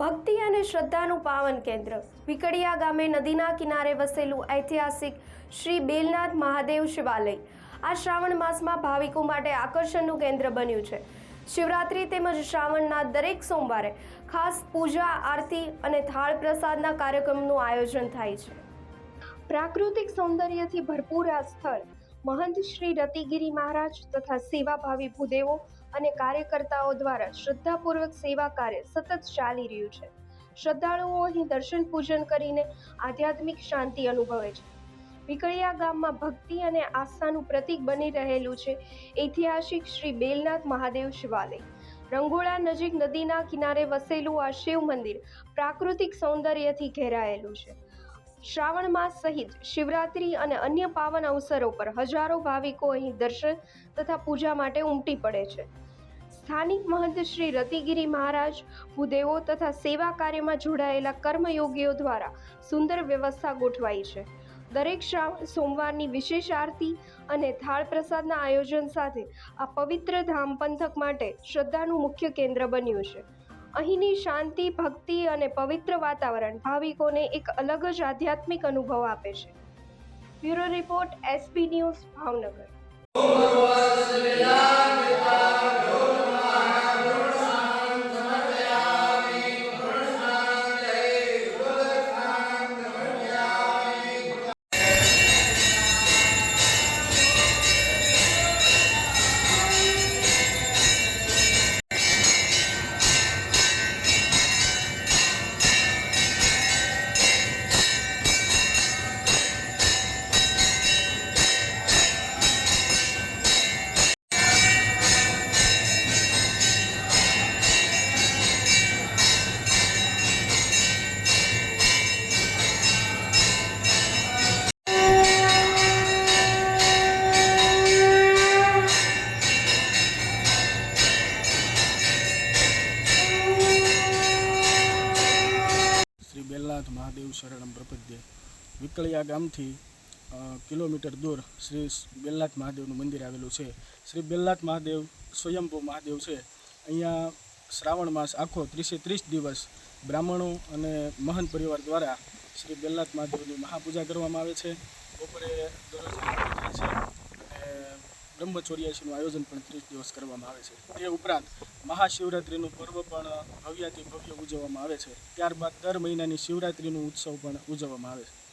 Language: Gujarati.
ભક્તિ અને શ્રદ્ધાનું પાવન કેન્દ્ર. વિકડિયા ગામે નદીના કિનારે વસેલું ઐતિહાસિક શ્રી બેલનાથ મહાદેવ શિવાલય. આ શ્રાવણ માસમાં ભાવિકો માટે આકર્ષણનું કેન્દ્ર બન્યું છે. શિવરાત્રિ તેમજ શ્રાવણના દરેક સોમવારે ખાસ પૂજા, આરતી અને થાળ પ્રસાદના કાર્યક્રમનું આયોજન થાય છે. પ્રાકૃતિક સૌંદર્યથી ભરપૂર આ સ્થળ મહંત શ્રી રતિગીરી મહારાજ તથા સેવાભાવી ભૂદેવો અને કાર્યકર્તાઓ દ્વારા શ્રદ્ધાપૂર્વક સેવા કાર્ય સતત ચાલી રહ્યું છે. શ્રદ્ધાળુઓ અહીં દર્શન પૂજન કરીને આધ્યાત્મિક શાંતિ અનુભવે છે. વિકળિયા ગામમાં ભક્તિ અને આસ્થાનું પ્રતીક બની રહેલું છે ઐતિહાસિક શ્રી બેલનાથ મહાદેવ શિવાલય. રંગોળા નજીક નદીના કિનારે વસેલું આ શિવ મંદિર પ્રાકૃતિક સૌંદર્યથી ઘેરાયેલું છે. શ્રાવણ માસ સહિત શિવરાત્રિ અને અન્ય પાવન અવસરો પર હજારો ભાવિકો અહીં દર્શન તથા પૂજા માટે ઉમટી પડે છે. સ્થાનિક મહંત શ્રી રતિગીરી મહારાજ, ભૂદેવો તથા સેવા કાર્યમાં જોડાયેલા કર્મયોગીઓ દ્વારા સુંદર વ્યવસ્થા ગોઠવાઈ છે. દરેક શ્રાવણ સોમવારની વિશેષ આરતી અને થાળ પ્રસાદના આયોજન સાથે આ પવિત્ર ધામ પંથક માટે શ્રદ્ધાનું મુખ્ય કેન્દ્ર બન્યું છે. અહીંની શાંતિ, ભક્તિ અને પવિત્ર વાતાવરણ ભાવિકોને એક અલગ જ આધ્યાત્મિક અનુભવ આપે છે. Bureau report SP news, Bhavnagar. Belnath Mahadev શરણમ પ્રપદ્ય. વિકળિયા ગામથી કિલોમીટર દૂર શ્રી બેલનાથ મહાદેવનું મંદિર આવેલું છે. શ્રી બેલનાથ મહાદેવ સ્વયંભૂ મહાદેવ છે. અહીંયા શ્રાવણ માસ આખો ત્રીસે ત્રીસ દિવસ બ્રાહ્મણો અને મહંત પરિવાર દ્વારા શ્રી બેલનાથ મહાદેવની મહાપૂજા કરવામાં આવે છે. બપોરે દરરોજ છે. બ્રહ્મચોર્યાસીનું આયોજન પણ ત્રીસ દિવસ કરવામાં આવે છે. તે ઉપરાંત મહાશિવરાત્રિનું પર્વ પણ ભવ્યાથી ભવ્ય ઉજવવામાં આવે છે. ત્યારબાદ દર મહિનાની શિવરાત્રિનું ઉત્સવ પણ ઉજવવામાં આવે છે.